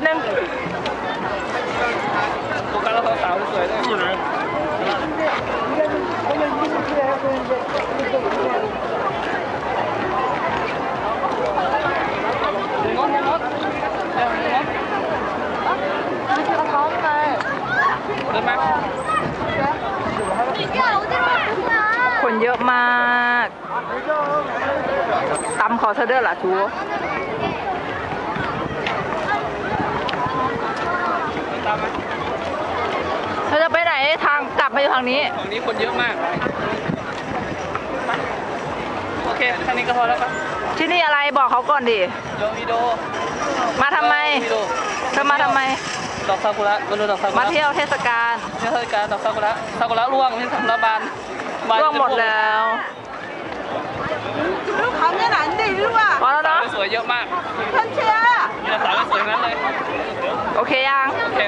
บนึงโฟกัสเราสาวสวยๆด้ยงงคไงนคนเยอะมากตำเขอเธอเด้อหล่ะชู บมาอยู่ทางนี้ทางนี้คนเยอะมาก โอเคแค่นี้ก็พอแล้วครับที่นี่อะไรบอกเขาก่อนดิ โดมิโดมาทำไมโดมเธอมาทำไม ดอกซากุระมาดูดอกซากุระมาเที่ยวเทศกาลเทศกาลดอกซากุระซากุระร่วงนี่ซากุระานบานร่วงหมดแล้วลูกเขาเนี่ยหลานดีรู้ป่ะพอแล้วเนาะสวยเยอะมากท่านเชียร์สาวสวยนั้นเลย โอเคยัง โอเค